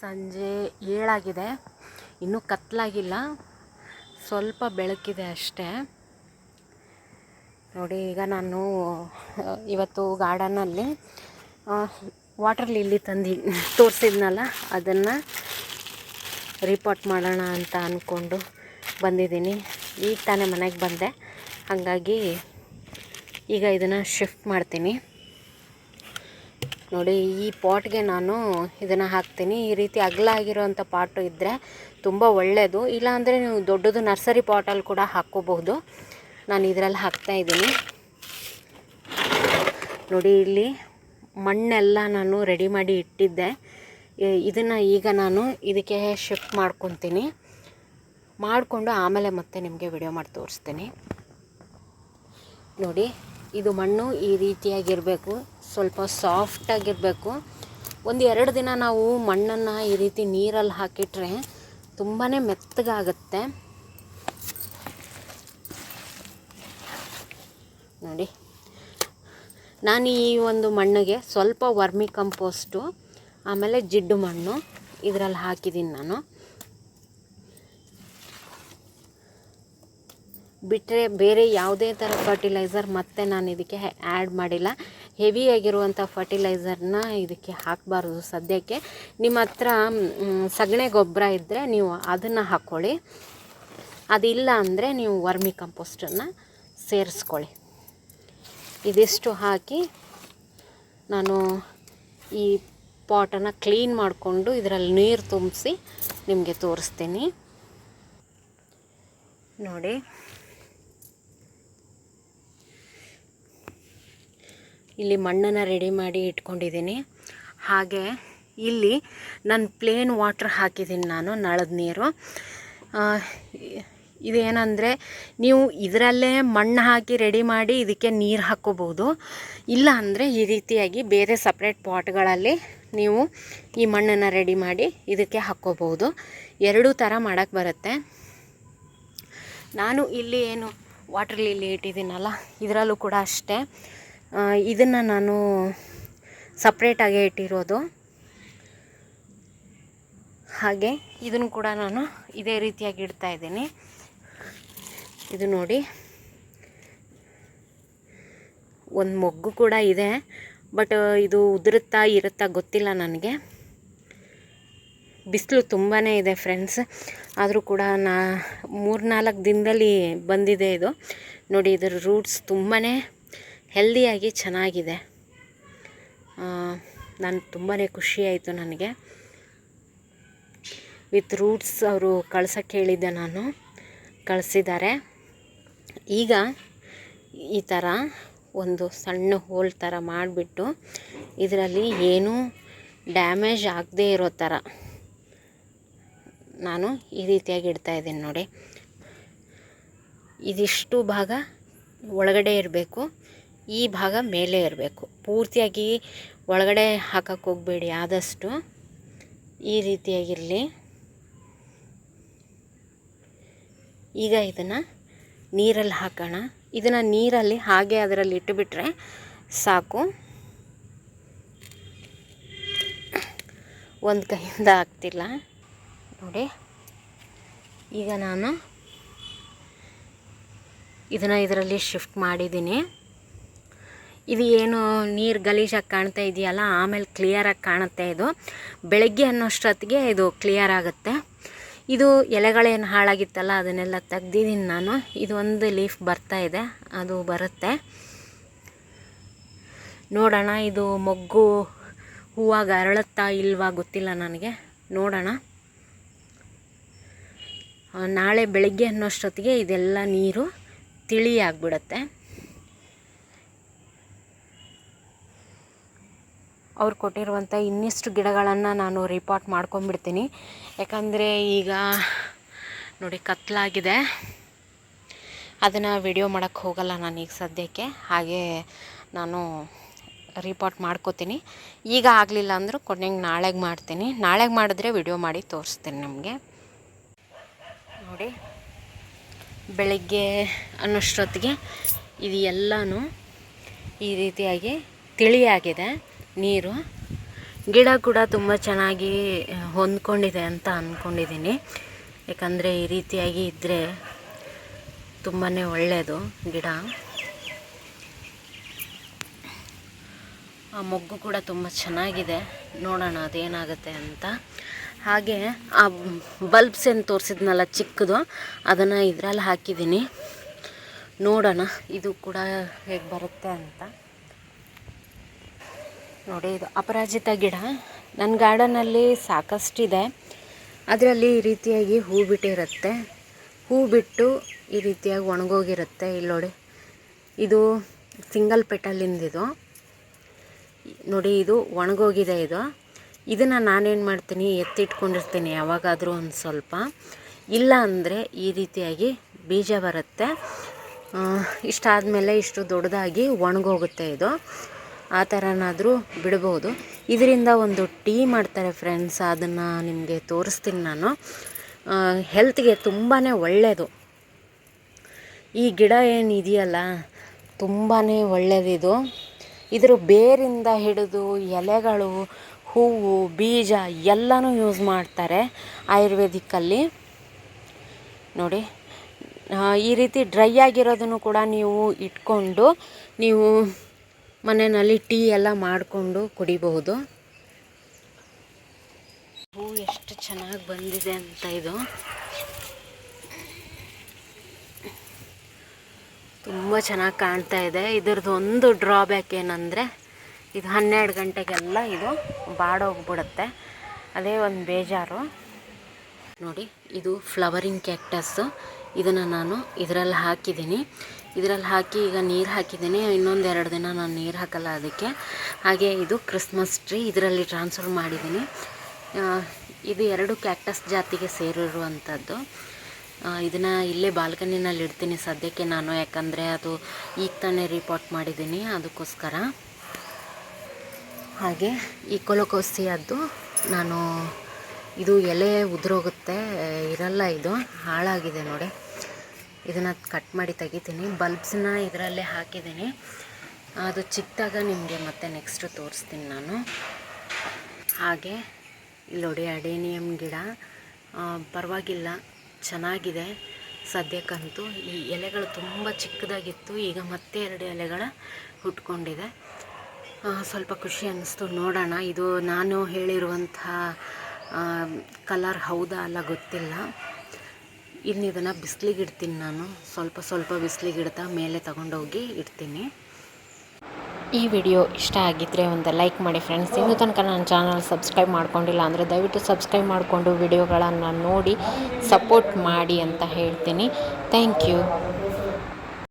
ಸಂಜೆ ಏಳಾಗಿದೆ. ಇನ್ನೂ ಕತ್ತಲಾಗಿಲ್ಲ. ಸ್ವಲ್ಪ ಬೆಳಕಿದೆ ಅಷ್ಟೇ. ನೋಡಿ, ಈಗ ನಾನು ಇವತ್ತು ಗಾರ್ಡನಲ್ಲಿ ವಾಟರ್ ಲಿಲ್ಲಿ ತಂದು ತೋರಿಸಿದ್ನಲ್ಲ, ಅದನ್ನು ರಿಪೋರ್ಟ್ ಮಾಡೋಣ ಅಂತ ಅಂದ್ಕೊಂಡು ಬಂದಿದ್ದೀನಿ. ಈಗ ತಾನೇ ಮನೆಗೆ ಬಂದೆ. ಹಾಗಾಗಿ ಈಗ ಇದನ್ನು ಶಿಫ್ಟ್ ಮಾಡ್ತೀನಿ. ನೋಡಿ, ಈ ಪಾಟ್ಗೆ ನಾನು ಇದನ್ನು ಹಾಕ್ತೀನಿ. ಈ ರೀತಿ ಅಗಲ ಆಗಿರೋವಂಥ ಪಾಟು ಇದ್ದರೆ ತುಂಬ ಒಳ್ಳೆಯದು ಇಲ್ಲಾಂದರೆ ನೀವು ದೊಡ್ಡದು ನರ್ಸರಿ ಪಾಟಲ್ಲಿ ಕೂಡ ಹಾಕ್ಕೋಬಹುದು. ನಾನು ಇದರಲ್ಲಿ ಹಾಕ್ತಾ ಇದ್ದೀನಿ. ನೋಡಿ, ಇಲ್ಲಿ ಮಣ್ಣೆಲ್ಲ ನಾನು ರೆಡಿ ಮಾಡಿ ಇಟ್ಟಿದ್ದೆ. ಇದನ್ನು ಈಗ ನಾನು ಇದಕ್ಕೆ ಶಿಫ್ಟ್ ಮಾಡ್ಕೊತೀನಿ. ಮಾಡಿಕೊಂಡು ಆಮೇಲೆ ಮತ್ತೆ ನಿಮಗೆ ವಿಡಿಯೋ ಮಾಡಿ ತೋರಿಸ್ತೀನಿ. ನೋಡಿ, ಇದು ಮಣ್ಣು ಈ ರೀತಿಯಾಗಿರಬೇಕು. ಸ್ವಲ್ಪ ಸಾಫ್ಟಾಗಿರಬೇಕು ಒಂದು ಎರಡು ದಿನ ನಾವು ಮಣ್ಣನ್ನು ಈ ರೀತಿ ನೀರಲ್ಲಿ ಹಾಕಿಟ್ರೆ ತುಂಬಾ ಮೆತ್ತಗಾಗುತ್ತೆ. ನೋಡಿ. ನಾನು ಈ ಒಂದು ಮಣ್ಣಿಗೆ ಸ್ವಲ್ಪ ವರ್ಮಿ ಕಂಪೋಸ್ಟು, ಆಮೇಲೆ ಜಿಡ್ಡು ಮಣ್ಣು ಇದರಲ್ಲಿ ಹಾಕಿದ್ದೀನಿ ನಾನು. ಬಿಟ್ಟರೆ ಬೇರೆ ಯಾವುದೇ ಥರ ಫರ್ಟಿಲೈಸರ್ ಮತ್ತೆ ನಾನು ಇದಕ್ಕೆ ಆ್ಯಡ್ ಮಾಡಿಲ್ಲ. ಹೆವಿ ಆಗಿರುವಂಥ ಫರ್ಟಿಲೈಸರ್ನ ಇದಕ್ಕೆ ಹಾಕಬಾರ್ದು ಸದ್ಯಕ್ಕೆ. ನಿಮ್ಮ ಹತ್ರ ಸಗಣಿ ಗೊಬ್ಬರ ಇದ್ದರೆ ನೀವು ಅದನ್ನು ಹಾಕ್ಕೊಳ್ಳಿ ಅದಿಲ್ಲ ಅಂದರೆ ನೀವು ವರ್ಮಿ ಕಂಪೋಸ್ಟನ್ನು ಸೇರಿಸ್ಕೊಳ್ಳಿ. ಇದಿಷ್ಟು ಹಾಕಿ ನಾನು ಈ ಪಾಟನ್ನು ಕ್ಲೀನ್ ಮಾಡಿಕೊಂಡು ಇದರಲ್ಲಿ ನೀರು ತುಂಬಿಸಿ ನಿಮಗೆ ತೋರಿಸ್ತೀನಿ. ನೋಡಿ ಇಲ್ಲಿ ಮಣ್ಣನ್ನು ರೆಡಿ ಮಾಡಿ ಇಟ್ಕೊಂಡಿದ್ದೀನಿ. ಹಾಗೆ ಇಲ್ಲಿ ನಾನು ಪ್ಲೇನ್ ವಾಟ್ರ್ ಹಾಕಿದ್ದೀನಿ ನಾನು, ನಳದ ನೀರು. ಇದೇನೆಂದರೆ ನೀವು ಇದರಲ್ಲೇ ಮಣ್ಣು ಹಾಕಿ ರೆಡಿ ಮಾಡಿ ಇದಕ್ಕೆ ನೀರು ಹಾಕ್ಕೋಬೋದು ಇಲ್ಲ ಅಂದರೆ ಈ ರೀತಿಯಾಗಿ ಬೇರೆ ಸಪ್ರೇಟ್ ಪಾಟ್ಗಳಲ್ಲಿ ನೀವು ಈ ಮಣ್ಣನ್ನು ರೆಡಿ ಮಾಡಿ ಇದಕ್ಕೆ ಹಾಕ್ಕೋಬೋದು ಎರಡೂ ಥರ ಮಾಡೋಕ್ಕೆ ಬರುತ್ತೆ. ನಾನು ಇಲ್ಲಿ ಏನು ವಾಟರ್ ಲಿಲ್ಲಿ ಇಟ್ಟಿದ್ದೀನಲ್ಲ, ಇದರಲ್ಲೂ ಕೂಡ ಅಷ್ಟೇ. ಇದನ್ನು ನಾನು ಸಪ್ರೇಟಾಗೆ ಇಟ್ಟಿರೋದು. ಹಾಗೆ ಇದನ್ನು ಕೂಡ ನಾನು ಇದೇ ರೀತಿಯಾಗಿ ಇಡ್ತಾ ಇದ್ದೀನಿ. ಇದು ನೋಡಿ. ಒಂದು ಮೊಗ್ಗು ಕೂಡ ಇದೆ ಬಟ್ ಇದು ಉದುರುತ್ತಾ ಇರುತ್ತಾ ಗೊತ್ತಿಲ್ಲ ನನಗೆ. ಬಿಸಿಲು ತುಂಬಾ ಇದೆ ಫ್ರೆಂಡ್ಸ್ ಆದರೂ ಕೂಡ ನಾ ಮೂರ್ನಾಲ್ಕು ದಿನದಲ್ಲಿ ಬಂದಿದೆ ಇದು. ನೋಡಿ, ಇದರ ರೂಟ್ಸ್ ತುಂಬಾ ಹೆಲ್ದಿಯಾಗಿ ಚೆನ್ನಾಗಿದೆ. ನಾನು ತುಂಬಾ ಖುಷಿಯಾಯಿತು ನನಗೆ. ವಿತ್ ರೂಟ್ಸ್ ಅವರು ಕಳ್ಸೋಕ್ಕೆ ಹೇಳಿದ್ದೆ ನಾನು. ಕಳಿಸಿದ್ದಾರೆ. ಈಗ ಈ ಥರ ಒಂದು ಸಣ್ಣ ಹೋಲ್ ಥರ ಮಾಡಿಬಿಟ್ಟು ಇದರಲ್ಲಿ ಏನೂ ಡ್ಯಾಮೇಜ್ ಆಗದೇ ಇರೋ ಥರ ನಾನು ಈ ರೀತಿಯಾಗಿ ಇಡ್ತಾ ಇದ್ದೀನಿ ನೋಡಿ. ಇದಿಷ್ಟು ಭಾಗ ಒಳಗಡೆ ಇರಬೇಕು. ಈ ಭಾಗ ಮೇಲೆ ಇರಬೇಕು. ಪೂರ್ತಿಯಾಗಿ ಒಳಗಡೆ ಹಾಕಕ್ಕೆ ಹೋಗಬೇಡಿ ಆದಷ್ಟು. ಈ ರೀತಿಯಾಗಿರಲಿ. ಈಗ ಇದನ್ನು ನೀರಲ್ಲಿ ಹಾಕೋಣ. ಇದನ್ನು ನೀರಲ್ಲಿ ಹಾಗೆ ಅದರಲ್ಲಿ ಇಟ್ಟುಬಿಟ್ರೆ ಸಾಕು. ಒಂದು ಕೈಯಿಂದ ಆಗ್ತಿಲ್ಲ ನೋಡಿ. ಈಗ ನಾನು ಇದನ್ನು ಇದರಲ್ಲಿ ಶಿಫ್ಟ್ ಮಾಡಿದ್ದೀನಿ. ಇದು ಏನು ನೀರು ಗಲೀಜಾಗಿ ಕಾಣ್ತಾ ಇದೆಯಲ್ಲ, ಆಮೇಲೆ ಕ್ಲಿಯರಾಗಿ ಕಾಣುತ್ತೆ ಇದು. ಬೆಳಗ್ಗೆ ಅನ್ನೋಷ್ಟೊತ್ತಿಗೆ ಇದು ಕ್ಲಿಯರ್ ಆಗುತ್ತೆ. ಇದು ಎಲೆಗಳೇನು ಹಾಳಾಗಿತ್ತಲ್ಲ, ಅದನ್ನೆಲ್ಲ ತೆಗ್ದಿದ್ದೀನಿ ನಾನು. ಇದು ಒಂದು ಲೀಫ್ ಬರ್ತಾ ಇದೆ, ಅದು ಬರುತ್ತೆ. ನೋಡೋಣ, ಇದು ಮೊಗ್ಗು ಹೂವಾಗ ಅರಳುತ್ತಾ ಇಲ್ವಾ ಗೊತ್ತಿಲ್ಲ ನನಗೆ. ನೋಡೋಣ. ನಾಳೆ ಬೆಳಗ್ಗೆ ಅನ್ನೋಷ್ಟೊತ್ತಿಗೆ ಇದೆಲ್ಲ ನೀರು ತಿಳಿ ಅವ್ರು ಕೊಟ್ಟಿರುವಂಥ ಇನ್ನಿಷ್ಟು ಗಿಡಗಳನ್ನು ನಾನು ರಿಪಾರ್ಟ್ ಮಾಡ್ಕೊಂಬಿಡ್ತೀನಿ ಯಾಕಂದರೆ ಈಗ ನೋಡಿ ಕತ್ತಲಾಗಿದೆ ಅದನ್ನು ವಿಡಿಯೋ ಮಾಡೋಕ್ಕೆ ಹೋಗಲ್ಲ ನಾನು ಈಗ ಸದ್ಯಕ್ಕೆ. ಹಾಗೆ ನಾನು ರಿಪೋರ್ಟ್ ಮಾಡ್ಕೋತೀನಿ. ಈಗ ಆಗಲಿಲ್ಲ ಅಂದರೂ ಕೊನೆಗೆ ನಾಳೆಗೆ ಮಾಡ್ತೀನಿ. ನಾಳೆಗೆ ಮಾಡಿದ್ರೆ ವಿಡಿಯೋ ಮಾಡಿ ತೋರಿಸ್ತೀನಿ ನಿಮಗೆ. ನೋಡಿ, ಬೆಳಗ್ಗೆ ಅನ್ನೋಷ್ಟೊತ್ತಿಗೆ ಇದು ಎಲ್ಲನೂ ಈ ರೀತಿಯಾಗಿ ತಿಳಿಯಾಗಿದೆ. ನೀರು. ಗಿಡ ಕೂಡ ತುಂಬ ಚೆನ್ನಾಗಿ ಹೊಂದ್ಕೊಂಡಿದೆ ಅಂತ ಅಂದ್ಕೊಂಡಿದ್ದೀನಿ ಯಾಕಂದರೆ ಈ ರೀತಿಯಾಗಿ ಇದ್ದರೆ ತುಂಬಾ ಒಳ್ಳೆಯದು ಗಿಡ. ಆ ಮೊಗ್ಗು ಕೂಡ ತುಂಬ ಚೆನ್ನಾಗಿದೆ. ನೋಡೋಣ ಅದೇನಾಗುತ್ತೆ ಅಂತ. ಹಾಗೆ ಆ ಬಲ್ಬ್ಸ್ ಏನು ತೋರಿಸಿದ್ನಲ್ಲ ಚಿಕ್ಕದು, ಅದನ್ನು ಇದರಲ್ಲಿ ಹಾಕಿದ್ದೀನಿ ನೋಡೋಣ, ಇದು ಕೂಡ ಹೇಗೆ ಬರುತ್ತೆ ಅಂತ. ನೋಡಿ, ಇದು ಅಪರಾಜಿತ ಗಿಡ. ನನ್ನ ಗಾರ್ಡನಲ್ಲಿ ಸಾಕಷ್ಟಿದೆ. ಅದರಲ್ಲಿ ಈ ರೀತಿಯಾಗಿ ಹೂ ಬಿಟ್ಟಿರುತ್ತೆ. ಹೂ ಬಿಟ್ಟು ಈ ರೀತಿಯಾಗಿ ಒಣಗೋಗಿರುತ್ತೆ. ಇಲ್ಲಿ ನೋಡಿ, ಇದು ಸಿಂಗಲ್ ಪೆಟಲಿಂದಿದು ನೋಡಿ, ಇದು ಒಣಗೋಗಿದೆ ಇದು. ಇದನ್ನು ನಾನೇನು ಮಾಡ್ತೀನಿ, ಎತ್ತಿಟ್ಕೊಂಡಿರ್ತೀನಿ ಯಾವಾಗಾದರೂ ಒಂದು ಸ್ವಲ್ಪ. ಇಲ್ಲ ಅಂದರೆ ಈ ರೀತಿಯಾಗಿ ಬೀಜ ಬರುತ್ತೆ. ಇಷ್ಟಾದಮೇಲೆ ಇಷ್ಟು ದೊಡ್ಡದಾಗಿ ಒಣಗೋಗುತ್ತೆ ಇದು. ಆ ಥರನಾದರೂ ಬಿಡ್ಬೋದು. ಇದರಿಂದ ಒಂದು ಟೀ ಮಾಡ್ತಾರೆ ಫ್ರೆಂಡ್ಸ್ ಅದನ್ನು ನಿಮಗೆ ತೋರಿಸ್ತೀನಿ ನಾನು. ಹೆಲ್ತ್ಗೆ ತುಂಬಾ ಒಳ್ಳೆಯದು ಈ ಗಿಡ ಏನಿದೆಯಲ್ಲ ತುಂಬಾ ಒಳ್ಳೆಯದಿದು ಇದರ ಬೇರಿಂದ ಹಿಡಿದು ಎಲೆಗಳು, ಹೂವು, ಬೀಜ ಎಲ್ಲನೂ ಯೂಸ್ ಮಾಡ್ತಾರೆ ಆಯುರ್ವೇದಿಕ್ಕಲ್ಲಿ ನೋಡಿ ಈ ರೀತಿ ಡ್ರೈ ಆಗಿರೋದನ್ನು ಕೂಡ ನೀವು ಇಟ್ಕೊಂಡು ನೀವು ಮನೆಯಲ್ಲಿ ಟೀ ಎಲ್ಲ ಮಾಡಿಕೊಂಡು ಕುಡಿಬಹುದು. ಹೂ, ಎಷ್ಟು ಚೆನ್ನಾಗಿ ಬಂದಿದೆ ಅಂತ ಇದು. ತುಂಬ ಚೆನ್ನಾಗಿ ಕಾಣ್ತಾ ಇದೆ. ಇದ್ರದ್ದು ಒಂದು ಡ್ರಾಬ್ಯಾಕ್ ಏನಂದರೆ, ಇದು ಹನ್ನೆರಡು ಗಂಟೆಗೆಲ್ಲ ಇದು ಬಾಡೋಗ್ಬಿಡುತ್ತೆ. ಅದೇ ಒಂದು ಬೇಜಾರು. ನೋಡಿ, ಇದು ಫ್ಲವರಿಂಗ್ ಕ್ಯಾಕ್ಟಸ್ಸು ಇದನ್ನು ನಾನು ಇದರಲ್ಲಿ ಹಾಕಿದ್ದೀನಿ. ಇದರಲ್ಲಿ ಹಾಕಿ ಈಗ ನೀರು ಹಾಕಿದ್ದೀನಿ. ಇನ್ನೊಂದು ಎರಡು ದಿನ ನಾನು ನೀರು ಹಾಕಲ್ಲ ಅದಕ್ಕೆ. ಹಾಗೆ ಇದು ಕ್ರಿಸ್ಮಸ್ ಟ್ರೀ ಇದರಲ್ಲಿ ಟ್ರಾನ್ಸ್ಫರ್ ಮಾಡಿದ್ದೀನಿ. ಇದು ಎರಡು ಕ್ಯಾಕ್ಟಸ್ ಜಾತಿಗೆ ಸೇರಿರುವಂಥದ್ದು ಇದನ್ನು ಇಲ್ಲೇ ಬಾಲ್ಕನಿನಲ್ಲಿ ಇಡ್ತೀನಿ ಸದ್ಯಕ್ಕೆ ನಾನು. ಯಾಕಂದರೆ ಅದು ಈಗ ತಾನೇ ರಿಪೋರ್ಟ್ ಮಾಡಿದ್ದೀನಿ ಅದಕ್ಕೋಸ್ಕರ. ಹಾಗೆ ಈ ಕೊಲಕೋಸಿಯದ್ದು ನಾನು ಇದು ಎಲೆ ಉದುರೋಗುತ್ತೆ. ಇರಲ್ಲ ಇದು. ಹಾಳಾಗಿದೆ ನೋಡಿ. ಇದನ್ನು ಕಟ್ ಮಾಡಿ ತೆಗಿತೀನಿ. ಬಲ್ಬ್ಸನ್ನ ಇದರಲ್ಲೇ ಹಾಕಿದ್ದೀನಿ. ಅದು ಚಿಕ್ಕದಾಗ ನಿಮಗೆ ಮತ್ತೆ ನೆಕ್ಸ್ಟು ತೋರಿಸ್ತೀನಿ ನಾನು. ಹಾಗೆ, ಇಲ್ಲಿ ನೋಡಿ ಅಡೇನಿಯಮ್ ಗಿಡ. ಪರವಾಗಿಲ್ಲ. ಚೆನ್ನಾಗಿದೆ. ಸದ್ಯಕ್ಕಂತೂ ಈ ಎಲೆಗಳು ತುಂಬ ಚಿಕ್ಕದಾಗಿತ್ತು. ಈಗ ಮತ್ತೆ ಎರಡು ಎಲೆಗಳ ಹುಟ್ಕೊಂಡಿದೆ. ಸ್ವಲ್ಪ ಖುಷಿ ಅನ್ನಿಸ್ತು ನೋಡೋಣ. ಇದು ನಾನು ಹೇಳಿರುವಂತಹ ಕಲರ್ ಹೌದಾ ಅಲ್ಲ ಗೊತ್ತಿಲ್ಲ. ಇನ್ನು ಇದನ್ನು ಬಿಸಿಲಿಗೆ ಇಡ್ತೀನಿ ನಾನು. ಸ್ವಲ್ಪ ಸ್ವಲ್ಪ ಬಿಸಿಲಿಗೆ ಇಡ್ತಾ ಮೇಲೆ ತಗೊಂಡೋಗಿ ಇಡ್ತೀನಿ. ಈ ವಿಡಿಯೋ ಇಷ್ಟ ಆಗಿದ್ದರೆ ಒಂದು ಲೈಕ್ ಮಾಡಿ ಫ್ರೆಂಡ್ಸ್. ಇನ್ನೂ ತನಕ ನನ್ನ ಚಾನಲ್ ಸಬ್ಸ್ಕ್ರೈಬ್ ಮಾಡ್ಕೊಂಡಿಲ್ಲ ಅಂದರೆ ದಯವಿಟ್ಟು ಸಬ್ಸ್ಕ್ರೈಬ್ ಮಾಡಿಕೊಂಡು ವಿಡಿಯೋಗಳನ್ನು ನೋಡಿ, ಸಪೋರ್ಟ್ ಮಾಡಿ ಅಂತ ಹೇಳ್ತೀನಿ. Thank you.